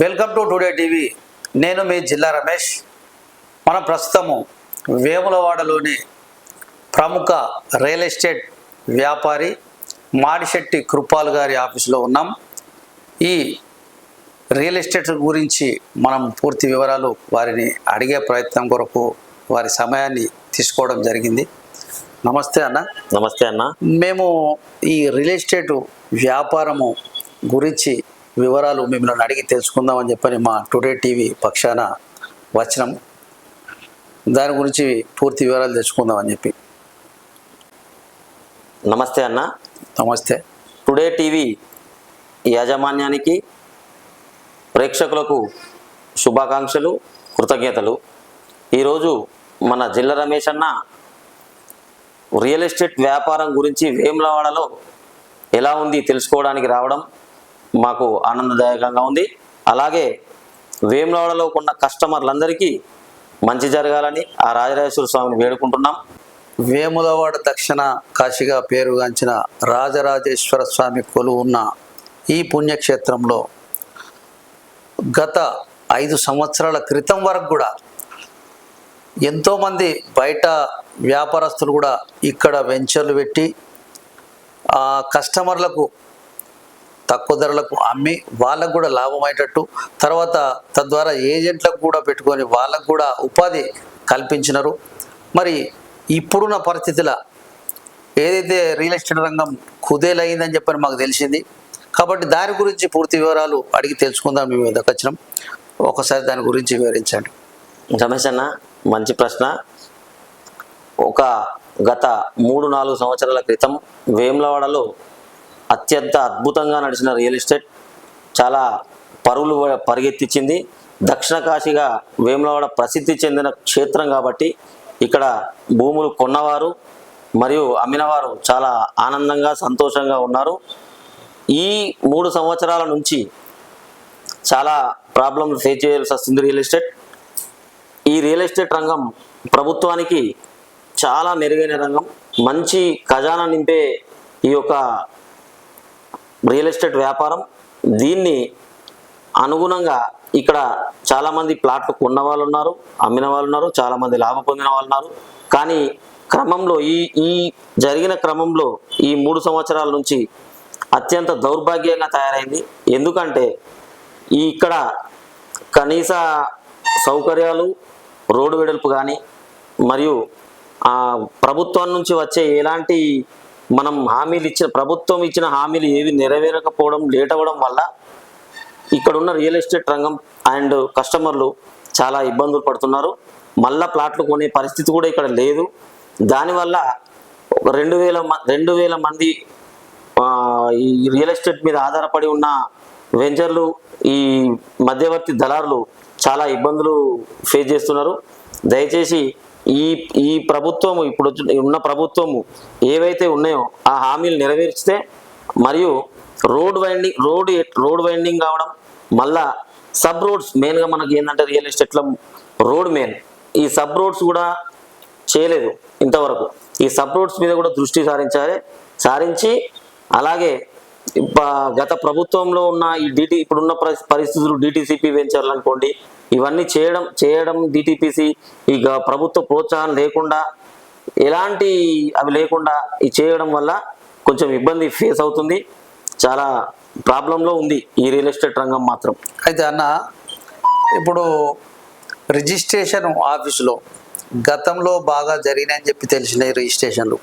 Welcome to today TV. నేను మీ జిల్లా రమేష్. మనం ప్రస్తుతము వేములవాడలోని ప్రముఖ రియల్ ఎస్టేట్ వ్యాపారి మాడిశెట్టి కృపాల్ గారి ఆఫీసులో ఉన్నాం. ఈ రియల్ ఎస్టేట్ గురించి మనం పూర్తి వివరాలు వారిని అడిగే ప్రయత్నం కొరకు వారి సమయాన్ని తీసుకోవడం జరిగింది. నమస్తే అన్న. నమస్తే అన్న. మేము ఈ రియల్ ఎస్టేట్ వ్యాపారము గురించి వివరాలు మిమ్మల్ని అడిగి తెలుసుకుందామని చెప్పని మా టుడే టీవీ పక్షాన వచ్చినాం. దాని గురించి పూర్తి వివరాలు తెలుసుకుందామని చెప్పి. నమస్తే అన్న. నమస్తే. టుడే టీవీ యాజమాన్యానికి ప్రేక్షకులకు శుభాకాంక్షలు కృతజ్ఞతలు. ఈరోజు మన జిల్లా రమేష్ అన్న రియల్ ఎస్టేట్ వ్యాపారం గురించి వేములవాడలో ఎలా ఉంది తెలుసుకోవడానికి రావడం మాకు ఆనందదాయకంగా ఉంది. అలాగే వేములవాడలో ఉన్న కస్టమర్లందరికీ మంచి జరగాలని ఆ రాజరాజేశ్వర స్వామిని వేడుకుంటున్నాం. వేములవాడ దక్షిణ కాశీగా పేరుగాంచిన రాజరాజేశ్వర స్వామి కొలువు ఉన్న ఈ పుణ్యక్షేత్రంలో గత ఐదు సంవత్సరాల క్రితం వరకు కూడా ఎంతోమంది బయట వ్యాపారస్తులు కూడా ఇక్కడ వెంచర్లు పెట్టి ఆ కస్టమర్లకు తక్కువ ధరలకు అమ్మి వాళ్ళకు కూడా లాభం అయ్యేటట్టు తర్వాత తద్వారా ఏజెంట్లకు కూడా పెట్టుకొని వాళ్ళకు కూడా ఉపాధి కల్పించినారు. మరి ఇప్పుడున్న పరిస్థితుల ఏదైతే రియల్ ఎస్టేట్ రంగం కుదేలైందని చెప్పని మాకు తెలిసింది. కాబట్టి దాని గురించి పూర్తి వివరాలు అడిగి తెలుసుకుందాం మేము దగ్గర వచ్చినాం. ఒకసారి దాని గురించి వివరించండి. రమేష్ అన్న మంచి ప్రశ్న. ఒక గత మూడు నాలుగు సంవత్సరాల క్రితం వేములవాడలో అత్యంత అద్భుతంగా నడిచిన రియల్ ఎస్టేట్ చాలా పరువులు పరిగెత్తించింది దక్షిణ కాశీగా వేములవాడ ప్రసిద్ధి చెందిన క్షేత్రం కాబట్టి ఇక్కడ భూములు కొన్నవారు మరియు అమ్మినవారు చాలా ఆనందంగా సంతోషంగా ఉన్నారు. ఈ మూడు సంవత్సరాల నుంచి చాలా ప్రాబ్లం ఫేస్ చేయాల్సి వస్తుంది రియల్ ఎస్టేట్. ఈ రియల్ ఎస్టేట్ రంగం ప్రభుత్వానికి చాలా మెరుగైన రంగం. మంచి ఖజానా నింపే ఈ యొక్క రియల్ ఎస్టేట్ వ్యాపారం దీన్ని అనుగుణంగా ఇక్కడ చాలామంది ప్లాట్లు కొన్న వాళ్ళు ఉన్నారు అమ్మిన వాళ్ళు ఉన్నారు చాలామంది లాభం పొందిన వాళ్ళు ఉన్నారు కానీ క్రమంలో ఈ ఈ జరిగిన క్రమంలో ఈ మూడు సంవత్సరాల నుంచి అత్యంత దౌర్భాగ్యంగా తయారైంది. ఎందుకంటే ఈ ఇక్కడ కనీస సౌకర్యాలు రోడ్డు వెడల్పు కానీ మరియు ప్రభుత్వం నుంచి వచ్చే ఎలాంటి మనం హామీలు ఇచ్చిన ప్రభుత్వం ఇచ్చిన హామీలు ఏవి నెరవేరకపోవడం లేట్ అవ్వడం వల్ల ఇక్కడ ఉన్న రియల్ ఎస్టేట్ రంగం అండ్ కస్టమర్లు చాలా ఇబ్బందులు పడుతున్నారు. మళ్ళా ప్లాట్లు కొనే పరిస్థితి కూడా ఇక్కడ లేదు. దానివల్ల ఒక రెండు వేల మ- రెండు వేల మంది ఈ రియల్ ఎస్టేట్ మీద ఆధారపడి ఉన్న వెంచర్లు ఈ మధ్యవర్తి దళారులు చాలా ఇబ్బందులు ఫేస్ చేస్తున్నారు. దయచేసి ఈ ఈ ప్రభుత్వము ఇప్పుడు ఉన్న ప్రభుత్వము ఏవైతే ఉన్నాయో ఆ హామీలు నెరవేర్చితే మరియు road winding road road winding కావడం మళ్ళా సబ్ రోడ్స్ మెయిన్గా మనకి ఏంటంటే రియల్ ఎస్టేట్లో రోడ్ మెయిన్. ఈ సబ్ రోడ్స్ కూడా చేయలేదు ఇంతవరకు. ఈ సబ్ రోడ్స్ మీద కూడా దృష్టి సారించాలి సారించి అలాగే గత ప్రభుత్వంలో ఉన్న ఈ డిటి ఇప్పుడున్న పరి- పరిస్థితులు డిటీసీపీ వెంచర్లు అనుకోండి ఇవన్నీ చేయడం చేయడం డిటిపిసి ఈ గ- ప్రభుత్వ ప్రోత్సాహం లేకుండా ఎలాంటి అవి లేకుండా ఈ చేయడం వల్ల కొంచెం ఇబ్బంది ఫేస్ అవుతుంది. చాలా ప్రాబ్లంలో ఉంది ఈ రియల్ ఎస్టేట్ రంగం మాత్రం. అయితే అన్న ఇప్పుడు రిజిస్ట్రేషన్ ఆఫీసులో గతంలో బాగా జరిగినాయని చెప్పి తెలిసినాయి రిజిస్ట్రేషన్లు.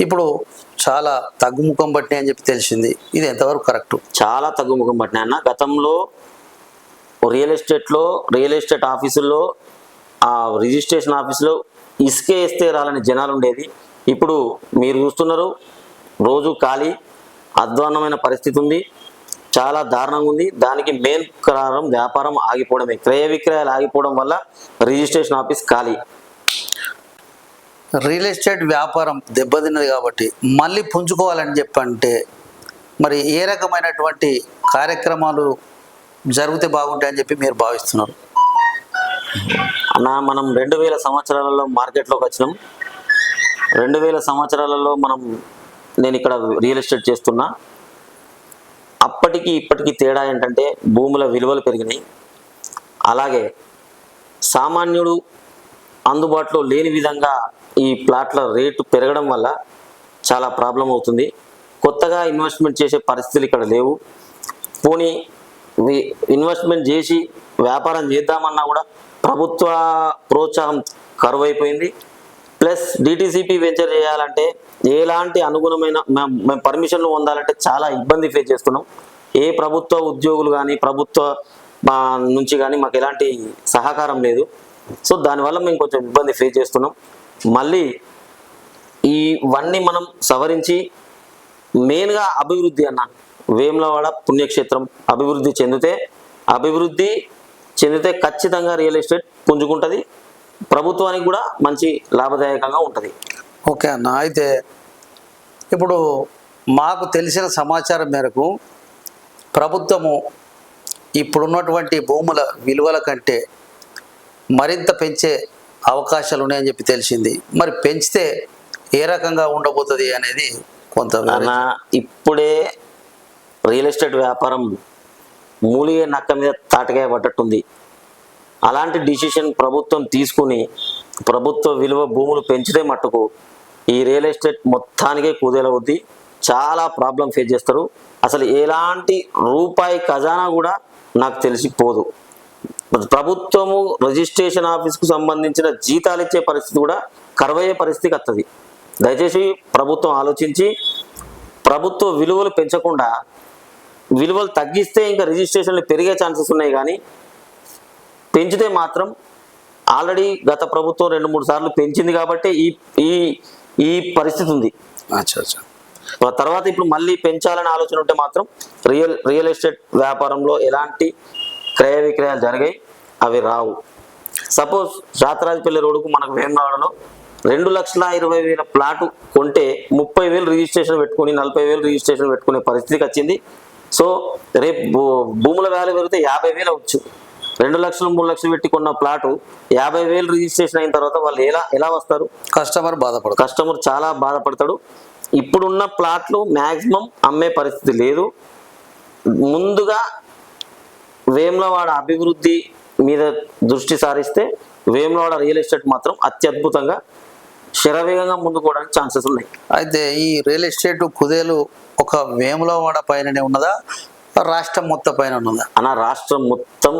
ఇప్పుడు చాలా తగ్గుముఖం పట్టినాయి అని చెప్పి తెలిసింది. ఇది ఎంతవరకు కరెక్ట్? చాలా తగ్గుముఖం పట్టినాయి అన్న. గతంలో రియల్ ఎస్టేట్లో రియల్ ఎస్టేట్ ఆఫీసుల్లో ఆ రిజిస్ట్రేషన్ ఆఫీసులో ఇసుకే ఇస్తే రాలని జనాలు ఉండేది. ఇప్పుడు మీరు చూస్తున్నారు రోజు ఖాళీ అధ్వాన్నమైన పరిస్థితి ఉంది. చాలా దారుణంగా ఉంది. దానికి మెయిన్ కారణం వ్యాపారం ఆగిపోవడమే. క్రయ విక్రయాలు ఆగిపోవడం వల్ల రిజిస్ట్రేషన్ ఆఫీస్ ఖాళీ. రియల్ ఎస్టేట్ వ్యాపారం దెబ్బతిన్నది కాబట్టి మళ్ళీ పుంజుకోవాలని చెప్పంటే మరి ఏ రకమైనటువంటి కార్యక్రమాలు జరిగితే బాగుంటాయని చెప్పి మీరు భావిస్తున్నారు. అన్న మనం రెండు వేల సంవత్సరాలలో మార్కెట్లోకి వచ్చినాం. రెండు వేల సంవత్సరాలలో మనం నేను ఇక్కడ రియల్ ఎస్టేట్ చేస్తున్నా. అప్పటికి ఇప్పటికి తేడా ఏంటంటే భూముల విలువలు పెరిగినాయి. అలాగే సామాన్యుడు అందుబాటులో లేని విధంగా ఈ ప్లాట్ల రేటు పెరగడం వల్ల చాలా ప్రాబ్లం అవుతుంది. కొత్తగా ఇన్వెస్ట్మెంట్ చేసే పరిస్థితులు ఇక్కడ లేవు. పోనీ ఇన్వెస్ట్మెంట్ చేసి వ్యాపారం చేద్దామన్నా కూడా ప్రభుత్వ ప్రోత్సాహం కరువైపోయింది. ప్లస్ డిటీసీపీ వెంచర్ చేయాలంటే ఎలాంటి అనుగుణమైన మేము పర్మిషన్లు పొందాలంటే చాలా ఇబ్బంది ఫేస్ చేస్తున్నాం. ఏ ప్రభుత్వ ఉద్యోగులు కానీ ప్రభుత్వ మా నుంచి కానీ మాకు ఎలాంటి సహకారం లేదు. సో దానివల్ల మేము కొంచెం ఇబ్బంది ఫేస్ చేస్తున్నాం. మళ్ళీ ఇవన్నీ మనం సవరించి మెయిన్గా అభివృద్ధి అన్న వేములవాడ పుణ్యక్షేత్రం అభివృద్ధి చెందితే అభివృద్ధి చెందితే ఖచ్చితంగా రియల్ ఎస్టేట్ పుంజుకుంటుంది. ప్రభుత్వానికి కూడా మంచి లాభదాయకంగా ఉంటుంది. ఓకే అన్న. అయితే ఇప్పుడు మాకు తెలిసిన సమాచారం మేరకు ప్రభుత్వము ఇప్పుడున్నటువంటి భూముల విలువల కంటే మరింత పెంచే అవకాశాలు ఉన్నాయని చెప్పి తెలిసింది. మరి పెంచితే ఏ రకంగా ఉండబోతుంది అనేది కొంత అన్న ఇప్పుడే రియల్ ఎస్టేట్ వ్యాపారం మూలిగే నక్క మీద తాటకాయ పడ్డట్టుంది. అలాంటి డిసిషన్ ప్రభుత్వం తీసుకుని ప్రభుత్వ విలువ భూములు పెంచితే మట్టుకు ఈ రియల్ ఎస్టేట్ మొత్తానికే కుదేలవుద్ది చాలా ప్రాబ్లం ఫేస్ చేస్తారు. అసలు ఎలాంటి రూపాయి ఖజానా కూడా నాకు తెలిసిపోదు. ప్రభుత్వము రిజిస్ట్రేషన్ ఆఫీస్కు సంబంధించిన జీతాలు ఇచ్చే పరిస్థితి కూడా కరువయ్యే పరిస్థితికి వస్తుంది దయచేసి ప్రభుత్వం ఆలోచించి ప్రభుత్వ విలువలు పెంచకుండా విలువలు తగ్గిస్తే ఇంకా రిజిస్ట్రేషన్లు పెరిగే ఛాన్సెస్ ఉన్నాయి కానీ పెంచితే మాత్రం ఆల్రెడీ గత ప్రభుత్వం రెండు మూడు సార్లు పెంచింది కాబట్టి ఈ ఈ ఈ పరిస్థితి ఉంది. అచ్చా అచ్చా. ఆ తర్వాత ఇప్పుడు మళ్ళీ పెంచాలని ఆలోచన ఉంటే మాత్రం రియల్ రియల్ ఎస్టేట్ వ్యాపారంలో ఎలాంటి క్రయ విక్రయాలు జరిగాయి అవి రావు. సపోజ్ శాతరాజపల్లి రోడ్డుకు మనకు వేమరావడంలో రెండు లక్షల ఇరవై వేల ప్లాటు కొంటే ముప్పై వేలు రిజిస్ట్రేషన్ పెట్టుకుని నలభై వేలు రిజిస్ట్రేషన్ పెట్టుకునే పరిస్థితికి వచ్చింది. సో రేపు భూముల వాల్యూ పెరిగితే యాభై వేలు అవచ్చు రెండు లక్షలు మూడు లక్షలు పెట్టి కొన్న ప్లాటు యాభై వేలు రిజిస్ట్రేషన్ అయిన తర్వాత వాళ్ళు ఎలా ఎలా వస్తారు? కస్టమర్ బాధపడతారు. కస్టమర్ చాలా బాధపడతాడు. ఇప్పుడున్న ప్లాట్లు మ్యాక్సిమం అమ్మే పరిస్థితి లేదు. ముందుగా వేములవాడ అభివృద్ధి మీద దృష్టి సారిస్తే వేములవాడ రియల్ ఎస్టేట్ మాత్రం అత్యద్భుతంగా శరవేగంగా ముందుకోవడానికి ఛాన్సెస్ ఉన్నాయి. అయితే ఈ రియల్ ఎస్టేట్ కుదేలు ఒక వేములవాడ పైననే ఉన్నదా? రాష్ట్రం మొత్తం పైన ఉన్నదా? అన్న రాష్ట్రం మొత్తం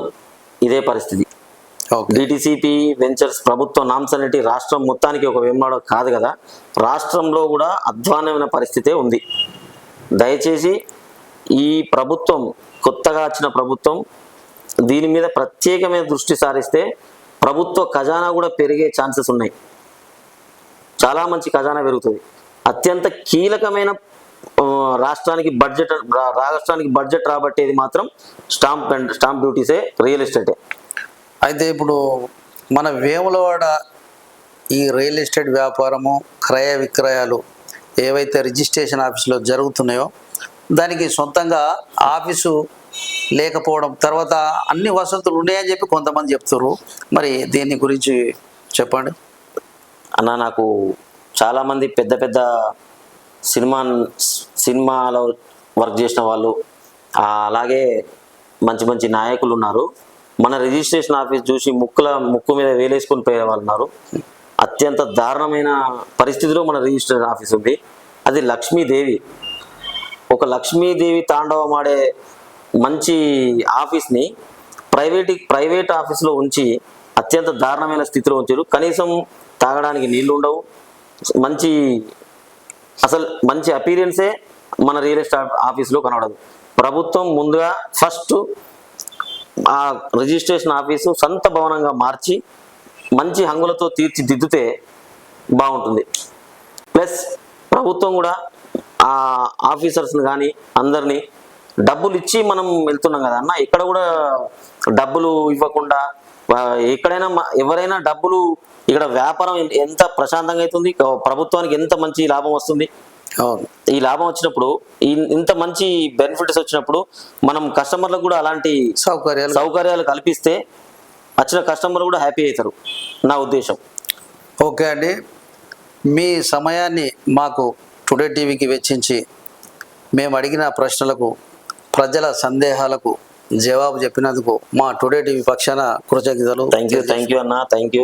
ఇదే పరిస్థితి. డిటిసిపి వెంచర్స్ ప్రభుత్వ నామ్స్ అనేటి రాష్ట్రం మొత్తానికి ఒక వేమనాడు కాదు కదా. రాష్ట్రంలో కూడా అధ్వానమైన పరిస్థితే ఉంది. దయచేసి ఈ ప్రభుత్వం కొత్తగా వచ్చిన ప్రభుత్వం దీని మీద ప్రత్యేకమైన దృష్టి సారిస్తే ప్రభుత్వ ఖజానా కూడా పెరిగే ఛాన్సెస్ ఉన్నాయి. చాలా మంచి ఖజానా పెరుగుతుంది. అత్యంత కీలకమైన రాష్ట్రానికి బడ్జెట్ రాష్ట్రానికి బడ్జెట్ రాబట్టేది మాత్రం stamp and stamp duties real ఎస్టేటే. అయితే ఇప్పుడు మన వేములవాడ ఈ రియల్ ఎస్టేట్ వ్యాపారము క్రయ విక్రయాలు ఏవైతే రిజిస్ట్రేషన్ ఆఫీసులో జరుగుతున్నాయో దానికి సొంతంగా ఆఫీసు లేకపోవడం తర్వాత అన్ని వసతులు ఉన్నాయని చెప్పి కొంతమంది చెప్తారు మరి దీని గురించి చెప్పండి. అన్న నాకు చాలామంది పెద్ద పెద్ద సినిమా సినిమాలో వర్క్ చేసిన వాళ్ళు అలాగే మంచి మంచి నాయకులు ఉన్నారు. మన రిజిస్ట్రేషన్ ఆఫీస్ చూసి ముక్కుల ముక్కు మీద వేలేసుకొని పోయే వాళ్ళు ఉన్నారు. అత్యంత దారుణమైన పరిస్థితిలో మన రిజిస్ట్రేషన్ ఆఫీస్ ఉంది. అది లక్ష్మీదేవి. ఒక లక్ష్మీదేవి తాండవం ఆడే మంచి ఆఫీస్ని ప్రైవేట్ ప్రైవేట్ ఆఫీస్లో ఉంచి అత్యంత దారుణమైన స్థితిలో ఉంచారు. కనీసం తాగడానికి నీళ్ళు ఉండవు మంచి అసలు మంచి అపీరియన్సే మన రియల్ ఎస్టేట్ ఆఫీస్లో కనబడదు. ప్రభుత్వం ముందుగా ఫస్ట్ ఆ రిజిస్ట్రేషన్ ఆఫీసు సొంత భవనంగా మార్చి మంచి హంగులతో తీర్చిదిద్దుతే బాగుంటుంది. ప్లస్ ప్రభుత్వం కూడా ఆ ఆఫీసర్స్ని కానీ అందరినీ డబ్బులు ఇచ్చి మనం వెళ్తున్నాం కదా అన్న ఇక్కడ కూడా డబ్బులు ఇవ్వకుండా ఎక్కడైనా ఎవరైనా డబ్బులు ఇక్కడ వ్యాపారం ఎంత ప్రశాంతంగా అవుతుంది? ప్రభుత్వానికి ఎంత మంచి లాభం వస్తుంది? ఈ లాభం వచ్చినప్పుడు ఇంత మంచి బెనిఫిట్స్ వచ్చినప్పుడు మనం కస్టమర్లకు కూడా అలాంటి సౌకర్యాలు. సౌకర్యాలు కల్పిస్తే వచ్చిన కస్టమర్ కూడా హ్యాపీ అవుతారు. నా ఉద్దేశం. ఓకే అండి. మీ సమయాన్ని మాకు టుడే టీవీకి వెచ్చించి మేము అడిగిన ప్రశ్నలకు ప్రజల సందేహాలకు జవాబు చెప్పినందుకు మా టుడే టీవీ పక్షాన కృతజ్ఞతలు. థ్యాంక్ యూ థ్యాంక్ యూ అన్న థ్యాంక్ యూ